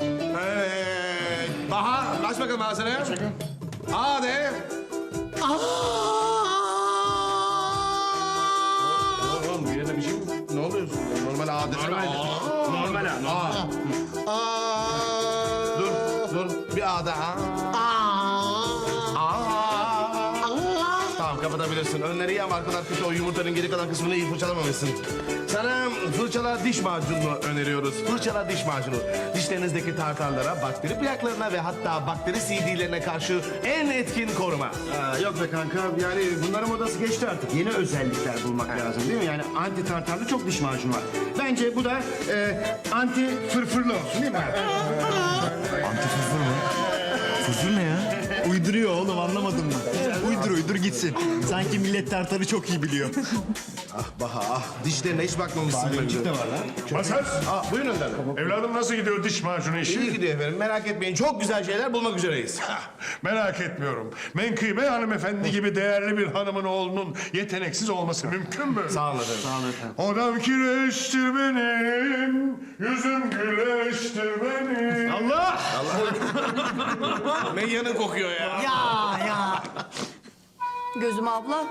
Evet. Bahar aç bakalım ağzını. A de. Kapatabilirsin. Önleri iyi ama arkalar kötü. O yumurtanın geri kalan kısmını iyi fırçalamamışsın. Sana fırçala diş macunu öneriyoruz. Fırçala diş macunu. Dişlerinizdeki tartarlara, bakteri plaklarına ve hatta bakteri CD'lerine karşı en etkin koruma. Aa, yok be kanka yani bunların modası geçti artık. Yeni özellikler bulmak lazım değil mi? Yani anti tartarlı çok diş macunu var. Bence bu da e, anti fırfırlı olsun değil mi? Fırfır ne ya? Uyduruyor oğlum anlamadım mı? Uydur uydur gitsin. Sanki millet tartarı çok iyi biliyor. Ah Baha ah. Dişlerine hiç bakmamışsın. bence. de var lan. Masar, Ah buyurun Önder Bey. evladım nasıl gidiyor diş macunu işi? İyi gidiyor efendim. Merak etmeyin. Çok güzel şeyler bulmak üzereyiz. Merak etmiyorum. Menkıbe hanımefendi gibi değerli bir hanımın oğlunun yeteneksiz olması mümkün mü? Sağ olun efendim. Sağ olun efendim. Odam kireçtir benim, yüzüm güleçtir benim. Allah! Meyyanı kokuyor ya. ya ya. Gözüm abla, hı.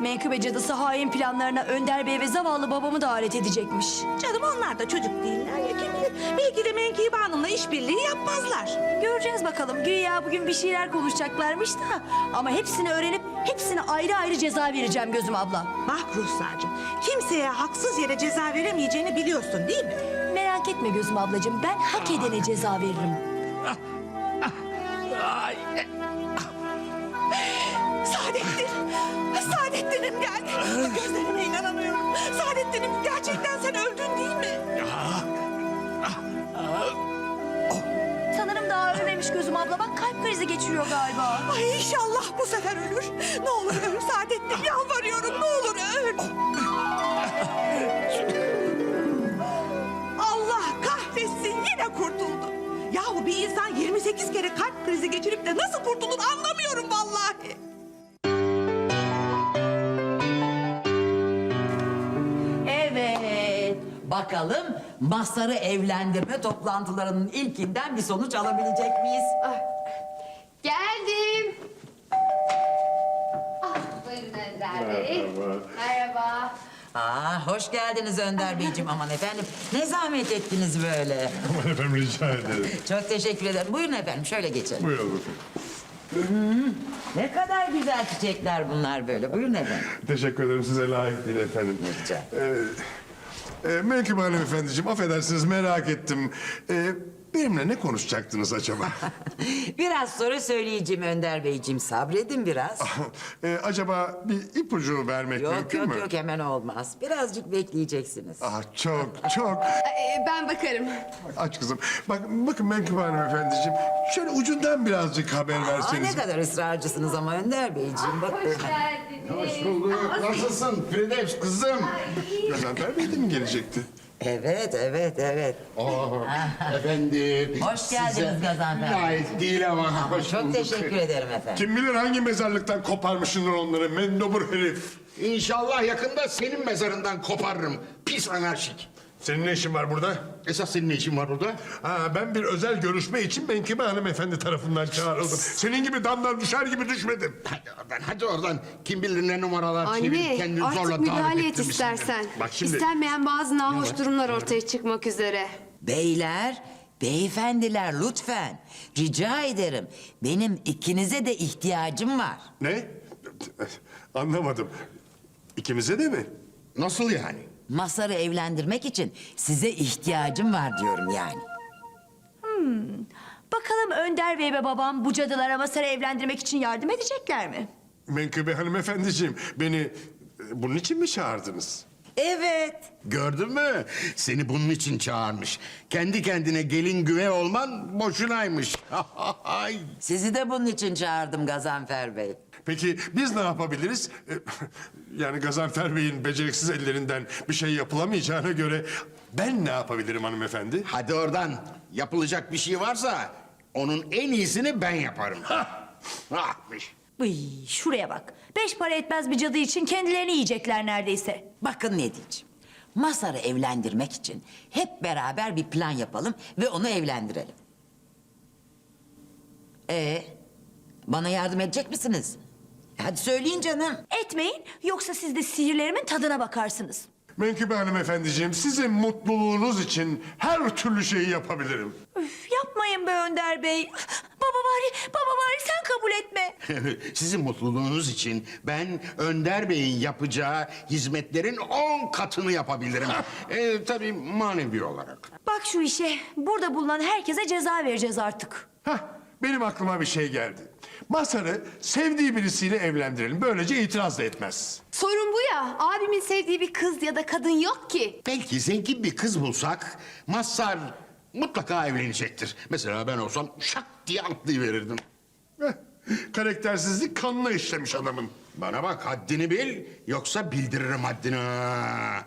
menkıbe cadısı hain planlarına Önder Bey ve zavallı babamı da alet edecekmiş. Canım onlar da çocuk değiller ya kim bilir. Belki de Menkibe Hanım'la işbirliği yapmazlar. Göreceğiz bakalım. Güya bugün bir şeyler konuşacaklarmış da. Ama hepsini öğrenip hepsine ayrı ayrı ceza vereceğim gözüm abla. Bak Ruhsar'cığım kimseye haksız yere ceza veremeyeceğini biliyorsun değil mi? Merak etme gözüm ablacığım. Ben hak edene ceza veririm. Saadettin, Saadettin'im geldi. Gözlerime inanamıyorum. Saadettin'im gerçekten sen öldün değil mi? Sanırım daha ölmemiş gözüm abla. Bak kalp krizi geçiriyor galiba. Ay inşallah bu sefer ölür. Ne olur öl Saadettin yalvarıyorum ne olur öl. Allah kahretsin yine kurtuldu. Yahu bir insan 28 kere kalp krizi geçirip de nasıl Bakalım Masar'ı evlendirme toplantılarının ilkinden bir sonuç alabilecek miyiz? Geldim. Ah, buyurun Önder Bey. Merhaba. Aa, hoş geldiniz Önder Beyciğim. Aman efendim ne zahmet ettiniz böyle. Aman efendim rica ederim. Çok teşekkür ederim. Buyurun efendim şöyle geçelim. Buyurun efendim. Ne kadar güzel çiçekler bunlar böyle. Buyurun efendim. Teşekkür ederim size layık değil efendim. Rica. Ee, e, Menkıbe hanımefendiciğim affedersiniz merak ettim. Ee, benimle ne konuşacaktınız acaba? Biraz sonra söyleyeceğim Önder Beyciğim. Sabredin biraz. Ee, acaba bir ipucu vermek Yok mümkün yok mü? yok hemen olmaz. Birazcık bekleyeceksiniz. Ah çok çok Ee, ben bakarım. aç kızım. Bak bakın Menkıbe hanımefendiciğim şöyle ucundan birazcık haber Aa, verseniz. ne kadar ısrarcısınız ama Önder Beyciğim. Bak, Hoş geldiniz. Nasılsın Firdevs kızım? Gazanfer Bey de mi gelecekti? Evet evet evet. Efendim. Hoş geldiniz Gazanfer. Layık değil ama. Hoş Çok bulduk. teşekkür ederim efendim. Kim bilir hangi mezarlıktan koparmışsındır onları mendobur herif. İnşallah yakında senin mezarından koparırım. Pis anarşik. Senin ne işin var burada? Esas senin ne işin var burada? Ha, ben bir özel görüşme için Menkıbe hanımefendi tarafından çağrıldım. Senin gibi damdan düşer gibi düşmedim. Hadi oradan, hadi oradan. Kim bilir ne numaralar Anne çevirip kendini zorla artık davet müdahale et ettirmişsin. istersen. Bak şimdi İstenmeyen bazı nahoş durumlar ortaya çıkmak üzere. Beyler, beyefendiler lütfen. Rica ederim. Benim ikinize de ihtiyacım var. Ne? Anlamadım. İkimize de mi? nasıl yani? Masarı evlendirmek için size ihtiyacım var diyorum yani. Bakalım Önder Bey ve babam bu cadılara Masar'ı evlendirmek için yardım edecekler mi? Menkıbe hanımefendiciğim beni e, bunun için mi çağırdınız? Evet. Gördün mü? Seni bunun için çağırmış. Kendi kendine gelin güve olman boşunaymış. Ay. Sizi de bunun için çağırdım Gazanfer Bey. Peki biz ne yapabiliriz? E, Yani Gazanfer Bey'in beceriksiz ellerinden bir şey yapılamayacağına göre ben ne yapabilirim hanımefendi? hadi oradan. Yapılacak bir şey varsa onun en iyisini ben yaparım. Ahmış. Uy, şuraya bak. Beş para etmez bir cadı için kendilerini yiyecekler neredeyse. Bakın ne diyeceğim. Masar'ı evlendirmek için hep beraber bir plan yapalım ve onu evlendirelim. Ee, bana yardım edecek misiniz? Hadi söyleyin canım. Etmeyin yoksa siz de sihirlerimin tadına bakarsınız. Menkıbe hanımefendiciğim sizin mutluluğunuz için her türlü şeyi yapabilirim. Üf, yapmayın be Önder Bey. Baba bari, baba bari sen kabul etme. Sizin mutluluğunuz için ben Önder Bey'in yapacağı hizmetlerin on katını yapabilirim. Ee, tabii manevi olarak. Bak şu işe. Burada bulunan herkese ceza vereceğiz artık. Hah, benim aklıma bir şey geldi. Masar'ı sevdiği birisiyle evlendirelim. Böylece itiraz da etmez. Sorun bu ya. Abimin sevdiği bir kız ya da kadın yok ki. Belki zengin bir kız bulsak Mazhar mutlaka evlenecektir. Mesela ben olsam şak diye atlayıverirdim. Heh, karaktersizlik kanına işlemiş adamın. Bana bak haddini bil yoksa bildiririm haddini. ha.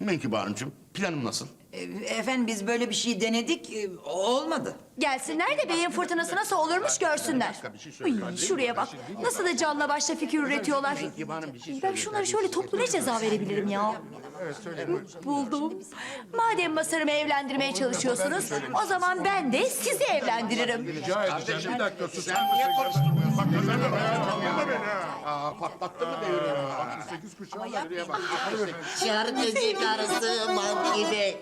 Menkıbe Hanımcığım planım nasıl? Ee, efendim biz böyle bir şey denedik, e, olmadı. Gelsinler de beyin fırtınası nasıl olurmuş görsünler. Uy, şuraya bak. Nasıl da canla başla fikir üretiyorlar. Ben şunları şöyle toplu ne ceza verebilirim ya? Buldum. Madem Masar'ımı evlendirmeye çalışıyorsunuz, o zaman ben de sizi evlendiririm. Rica edeceğim. Bir dakika sus. Sen niye konuşturmuyorsun? Bak. Anlama beni ha. Aa, patlattı mı devrini? Sekiz kuşağı var. Bak, Şarkıcı karısı mat gibi,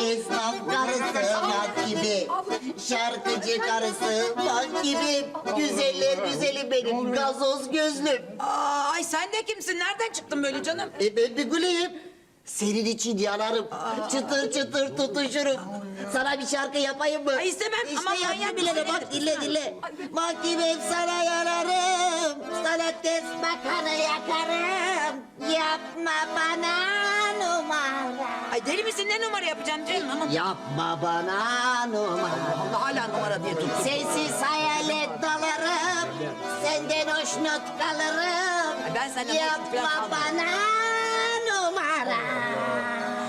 esnaf karısı mat gibi, şarkıcı karısı mat gibi, güzeller güzeli benim gazoz gözlüm. Aa, ay sen de kimsin? Nereden çıktın böyle canım? E ben bir güleyim. Senin için yanarım, çıtır çıtır tutuşurum. Sana bir şarkı yapayım mı? Ay istemem, İşte aman manyak bile de mısın? bak dinle dinle. Bak gibi sana yanarım, sana tez bakanı yakarım. Yapma bana numara. Ay deli misin? Ne numara yapacağım canım? Aman. Yapma bana numara. Allah hala numara diye tuttu. Sensiz hayale dalarım. Senden hoşnut kalırım. Ay ben senden hoşnut falan Yapma kalmam. bana.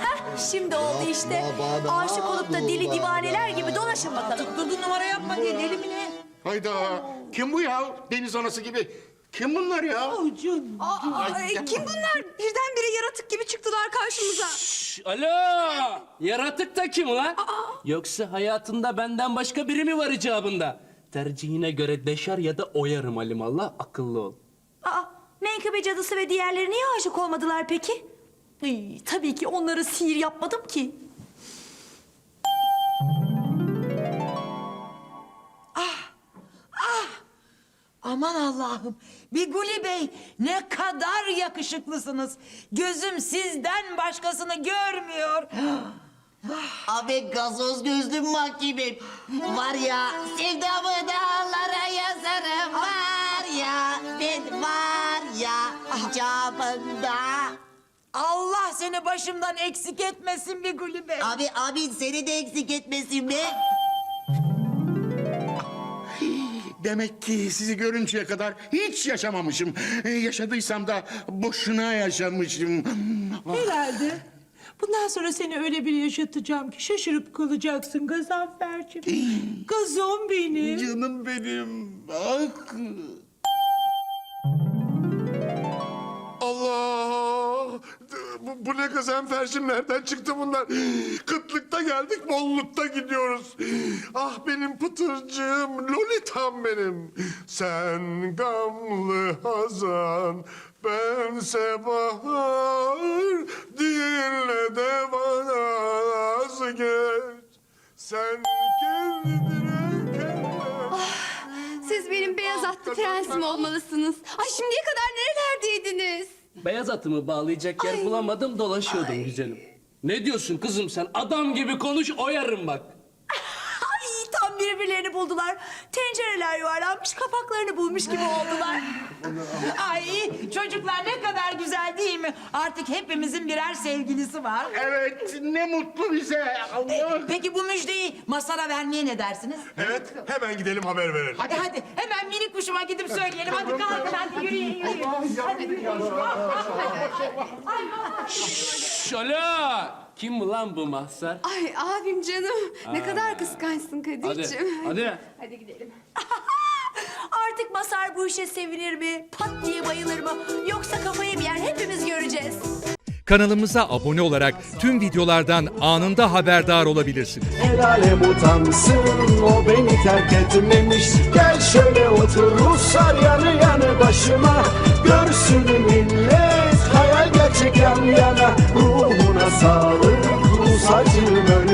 Heh, şimdi oldu işte. Aşık olup da deli divaneler gibi dolaşın bakalım. Tutturdun numara yapma diye deli mi ne? Hayda. Kim bu ya? Deniz anası gibi. Kim bunlar ya? Ay, kim bunlar? Birdenbire yaratık gibi çıktılar karşımıza. Alo! Yaratık da kim ulan? Yoksa hayatında benden başka biri mi var icabında? Tercihine göre deşer ya da oyarım alimallah akıllı ol. Aa, menkıbe cadısı ve diğerleri niye aşık olmadılar peki? Ay, tabii ki onları sihir yapmadım ki. Aman Allah'ım. Biguli Bey ne kadar yakışıklısınız. Gözüm sizden başkasını görmüyor. Abi gazoz gözlüm mahkemim. Var ya sevdamı dağlara Allah seni başımdan eksik etmesin Biguli Bey. Abi abi seni de eksik etmesin be. Demek ki sizi görünceye kadar hiç yaşamamışım. Ee, yaşadıysam da boşuna yaşamışım. Herhalde. Bundan sonra seni öyle bir yaşatacağım ki şaşırıp kalacaksın Gazanfer'cim. Gazon benim. Canım benim. Ah. Allah! Bu, bu ne gazanferşim nereden çıktı bunlar? Kıtlıkta geldik, bollukta gidiyoruz. Ah benim pıtırcığım, lolitam benim. Sen gamlı hazan, bense bahar. Dinle de bana az geç. Sen kendine kendine... Siz benim beyaz atlı prensim olmalısınız. Ay şimdiye kadar nerelerdeydiniz? Beyaz atımı bağlayacak yer bulamadım dolaşıyordum güzelim. Ne diyorsun kızım sen? Adam gibi konuş oyarım bak. Ay birbirlerini buldular. Tencereler yuvarlanmış kapaklarını bulmuş gibi oldular. Ay çocuklar ne kadar güzel değil mi? Artık hepimizin birer sevgilisi var. Evet ne mutlu bize. Allah. Peki bu müjdeyi Masar'a vermeye ne dersiniz? Evet, hemen gidelim haber verelim. Hadi hadi hemen minik kuşuma gidip söyleyelim. Hadi kalkın hadi yürüyün yürüyün. Hadi yürüyün. Şş, alo! Kim bu lan bu mahzar? Ay abim canım. Ne kadar kıskançsın Kadir'ciğim. Hadi. Hadi gidelim. Artık Masar bu işe sevinir mi? Pat diye bayılır mı? Yoksa kafayı mı yer? Hepimiz göreceğiz. Kanalımıza abone olarak tüm videolardan anında haberdar olabilirsiniz. El alem o beni terk etmemiş Gel şöyle otur Ruslar yanı yanı başıma Görsün millet hayal gerçek yan yana Ruh sağlık Rusacım öyle.